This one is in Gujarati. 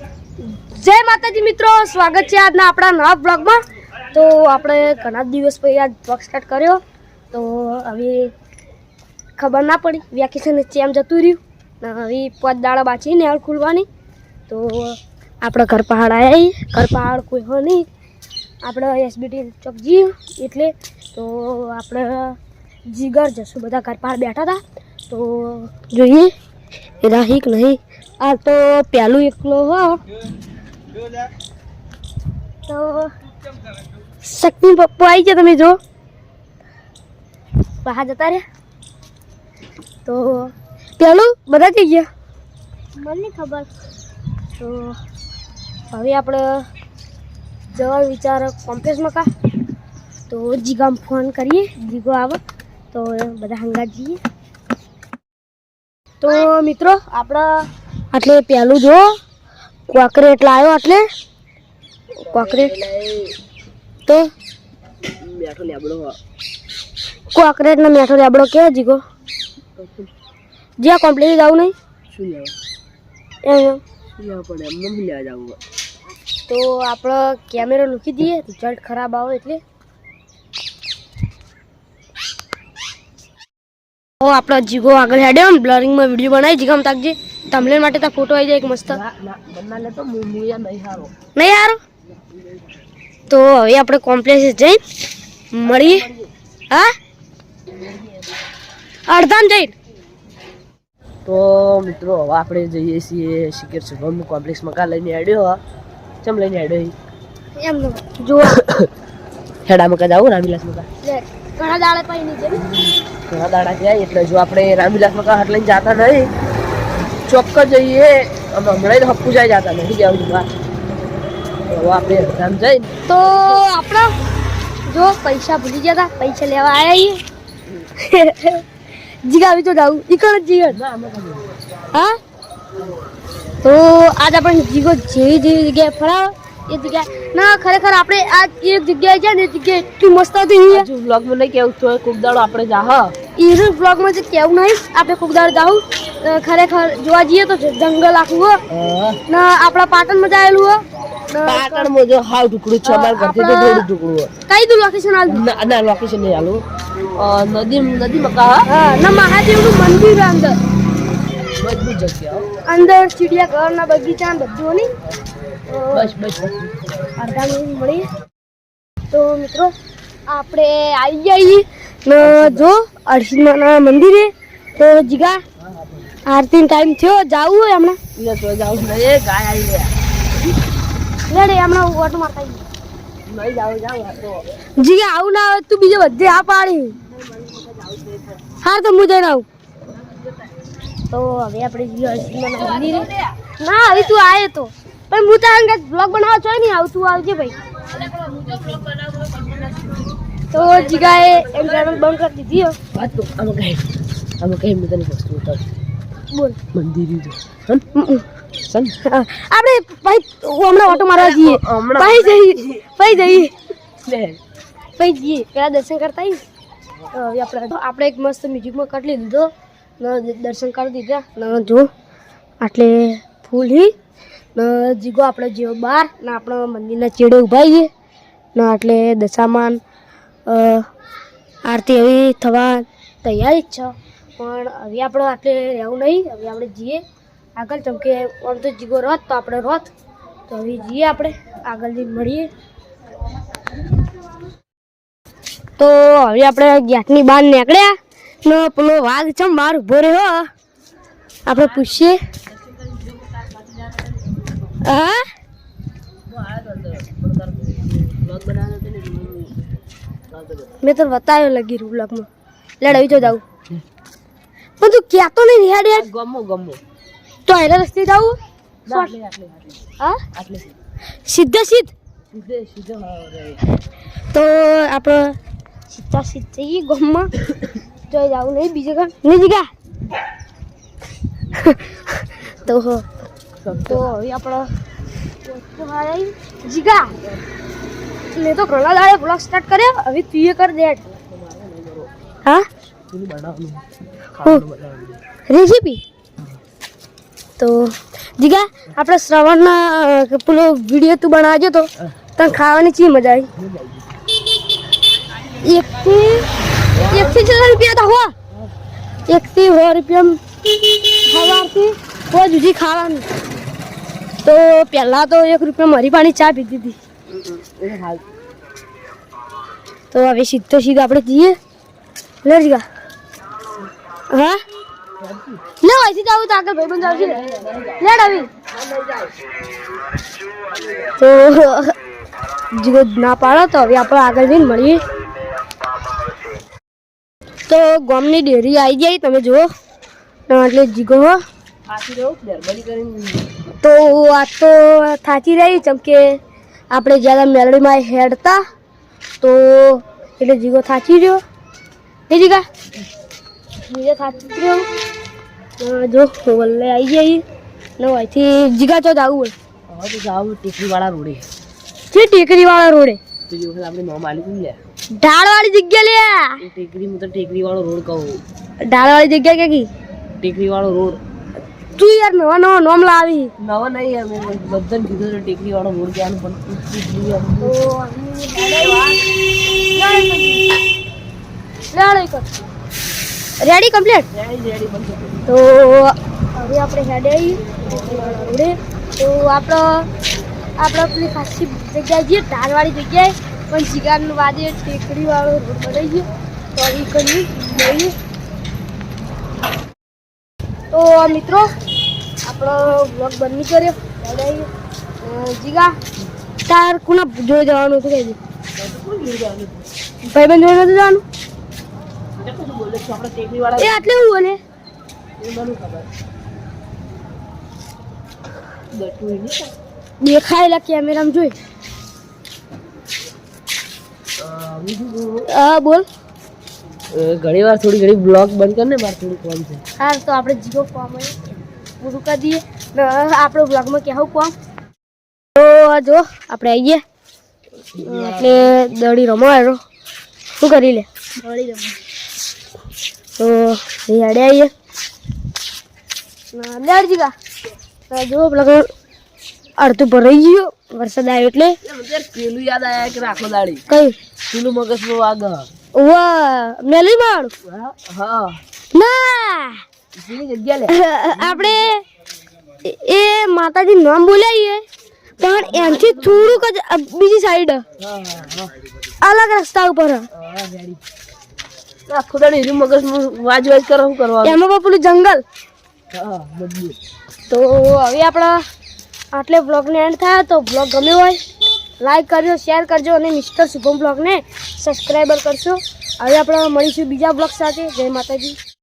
જય માતાજી મિત્રો, સ્વાગત છે આજના આપણા નવા બ્લોગમાં તો આપણે ઘણા દિવસ પછી આજ બ્લોગ સ્ટાર્ટ કર્યો. તો હવે ખબર ના પડી વેકેશન ચેમ જતું રહ્યું. હવે પાંચ દાડા બાચી ને હાલ ખુલવાની. તો આપણે ઘર પહાડ આવ્યા ઘર પહાડ કોઈ હો નહીં. આપણે એસબીટી ચોક જઈએ એટલે તો આપણે જીગર જશું. બધા ઘર પહાડ બેઠા હતા. તો જોઈએ એ રાહીક નહીં. આ તો પહેલું એકલો હો. તો શક્તિ પપ્પુ આવી ગયા તમે જો. બહાર જતા રહ્યા. તો પહેલું બધા જઈ ગયા? મને ખબર. તો હવે આપણે જવા વિચાર કોમ્પ્લેક્સમાં કા. તો જીગામ ફોન કરીએ. જીગો આવે. તો બધા હંગા જઈએ. તો મિત્રો આપણે એટલે પહેલું જો કોકરેટ લાવ્યો એટલે. કોકરેટ. તો? મેઠો લેબડો કોકરેટ ને મેઠો લેબડો કે જીગો જ્યાં કોમ્પ્લેટ જાવ નહીં? શું લેવા? એમ પડે? એમને લેવા જવું તો આપણો કેમેરો લૂકી દઈએ રિઝલ્ટ ખરાબ આવે એટલે. ઓ આપણો જીગો આગળ હેડ્યો ને બ્લરિંગમાં વીડિયો બનાવી જીગામ તાકજે. તમલેન માટે તા ફોટો આવી જાય એક મસ્ત? નહીં હારો. તો હવે આપણે કોમ્પ્લેક્સ જઈ મળીએ. હા? અડધામ જઈ તો મિત્રો હવે આપણે જઈએ છીએ શિખર શુભમ કોમ્પ્લેક્સ મકા લઈને આડ્યો હા? ચમ લઈને આડ્યો? એમ જો હેડા મકા જાવું રામવિલાસ મકા ઘણા દાડા પાઈ નીચે ઘણા દાડા ગયા એટલે જો આપણે રામવિલાસ મકા હાટ લઈને જતા નહીં ચોક્કસ જઈએ અમે હમણાં જ હપ્પુ જાય જતા નહીં જવું બહાર હવે આપણે એક્ઝામ જઈને તો આપણે જો પૈસા ભૂલી ગયા હતા પૈસા લેવા આવ્યા જીગા આવી તો જાવું ઈકણ જીગર ના અમે ખબર હા તો આજ આપણે જીગો જેવી જેવી જગ્યાએ ફરાવ એ જગ્યા ના ખરેખર આપણે આ એક જગ્યાએ ગયા ને એ જગ્યાએ એટલી મસ્ત હતી હજુ વ્લોગમાં નહીં કેવું તો કોક દાડો આપણે જા હા ઈરુ બ્લોગમાં જે કેવું નહીં? આપણે ખૂબ દાડ જાવું ખરેખર જોવા જઈએ તો જંગલ આખું હો. ને આપણા પાટણમાં જાયેલું હો. ને પાટણમાં જો હાવ ઢુકડું છે અમારા ઘરથી તો થોડું ઢુકડું હોય. કઈ દઉં લોકેશન હાલ ના ના લોકેશન નહીં હાલું નદી નદી મકા હા. ના મહાદેવનું મંદિર અંદર. મજબૂત જગ્યા અંદર બગીચા ને બધું નહીં? બસ બસ અડધા મિનિટ મળીએ. તો મિત્રો આપણે આવી જઈએ જો અરસિંહના મંદિરે તો જીગા આરતી ટાઈમ થયો. જાવું હોય હમણાં? એ ગાય આવી ગયા. હમણાં ઓટો મારતા જીગા ના આવે તું બીજે બધે આ પાડી. હાર તો હું જઈને આવું. તો હવે આપણે જઈએ મંદિરે. ના હવે તું આવે તો. પણ હું તો અંગે બ્લોગ બનાવવા છો નહીં આવું. તું આવજે ભાઈ. તો જીગાએ ચેનલ બંધ કરી દીધી વાત તો આમાં કઈ આમાં કઈ મેં તને વસ્તુ ઉતાર. બોલ. મંદિર જો સન આપણે ભાઈ હમણાં ઓટો મારવા જઈએ. ભાઈ જઈએ ભાઈ જઈએ. ભાઈ જઈએ પેલા દર્શન કરતા. આપણે આપણે એક મસ્ત મ્યુઝિકમાં કટલી લીધો. દર્શન કરી દીધા. ન જો આટલે ફૂલ હી. જીગો આપણે જેવો બહાર ને આપણે મંદિરના ચેડે ઊભા છીએ ને આટલે દશામાન આરતી હવે થવા તૈયારી જ છે. પણ હવે આપણે આટલે રહેવું નહીં. હવે આપણે જઈએ. આગળ જેમ કે આમ તો જીગો રથ તો આપણે રથ તો હવે જઈએ આપણે. આગળ જઈને મળીએ. તો હવે આપણે ગેટની બહાર નીકળ્યા. ને પેલો વાઘ છે બહાર ઊભો રહ્યો. આપણે પૂછીએ. હા? મેં તો બતાવ્યો લગી રૂ બ્લોગમાં લડાવી જો જાઉં. પણ તું તો નહીં યાર? ગમો ગમો. તો એના રસ્તે આટલે હા? સીધે સીધ. તો આપણે સીધા સીધ જઈએ ગમમાં. જોઈ જાઉં નહીં બીજે કાં નહીં જગ્યા? તો તો હવે આપણો જીગા. મેં તો પ્રહલાદ દાડે બ્લોગ સ્ટાર્ટ કર્યો, હવે તું એ કર દેટ હા? રેસીપી? તો જીગા આપણે શ્રવણના પેલો વીડિયો તું બનાવજો તો, તને ખાવાની ચી મજા આવી? એકથી એકથી છ રૂપિયા તો હોવા એકથી સો રૂપિયા સવારથી હો જુદી ખાવાનું. તો પહેલાં તો એક રૂપિયા મરી પાણી ચા પીધી હતી તો હવે સીધો સીધો આપણે જઈએ. લે હા? લે અહીંથી જાવું તો આગળ ભાઈબંધ આવશે ને. લેડ આવી તો જીગો ના પાડો તો હવે આપણે આગળ જઈને મળીએ. તો ગામની ડેરી આવી જાય તમે જુઓ. એટલે જીગો હો. પાછી રહું મહેરબાની કરીને. તો આ તો થાચી રહી ચમ કે આપણે જ્યારે મેલડીમાં હેડતા તો એટલે જીગો થાચી રહ્યો. એ જીગા? જીગો થાચી રહ્યો. જો વલ્લે આવી જઈ ને અહીંથી જીગા ચો જવું હોય. હવે તો જાવ ટેકરીવાળા રોડે. જે ટેકરીવાળા રોડે. પેલી વખત આપણે નોમ આલી લે. ઢાળવાળી જગ્યા લે ટેકરી હું તો ટેકરીવાળો રોડ કહું. ઢાળવાળી જગ્યા કે કી? ટેકરીવાળો રોડ. તું યાર નવા નવા નોમ લાવી. નવા નહીં યાર મેં બધાને કીધું તો પણ ટેકરી વાળો. Ready complete? રેડી રેડી બનશે તો હવે આપણે હેડે આવીએ તો આપણો આપણે પેલી ખાસી જગ્યાએ જઈએ ધારવાળી જગ્યાએ. પણ જીગારનું વાદે ટેકરીવાળો રોડ બનાવી ગયો. તો કરીએ જઈએ તો મિત્રો આપણો બ્લોગ બંધ કર્યો. જીગા તાર કોના જોઈ જવાનું હતું કઈ ભાઈ બંધ જોઈ નતું જવાનું? એ આટલે હું બોલે? દેખાયેલા કેમેરામાં જોઈ? હા બોલ. ઘણી વાર થોડી ઘણી બ્લોગ બંધ કર ને મારે થોડું કોમ છે. હા તો આપણે જીગો કોમ પૂરું કરી દઈએ. આપણો બ્લોગમાં કહેવું કોણ તો આ જો આપણે આવીએ એટલે દડી રમો આવ્યો. શું કરી લે? દડી રમો તો હેડે આવીએ જીગા તો જો પેલા અડધું ભરાઈ ગયો. વરસાદ આવ્યો એટલે. પેલું યાદ આયા કે રાખો દાડી કઈ? પેલું મગજમાં વાગ વાહ મેલી મારું હા હા. ના. આપણે એ- માતાજી નામ બોલાવીએ પણ એમથી થોડુંક જ બીજી સાઈડ અલગ રસ્તા ઉપર. આખો દાડી મગજમાં વાજ વાજ કરો શું કરવાનું એમાં પણ પેલું જંગલ. તો હવે આપણા આટલે બ્લોગને એન્ડ થયા. તો બ્લોગ ગમ્યો હોય લાઈક કરજો શેર કરજો અને મિસ્ટર શુભમ બ્લોગને સબસ્ક્રાઈબર કરશો. હવે આપણે મળીશું બીજા બ્લોગ સાથે. જય માતાજી.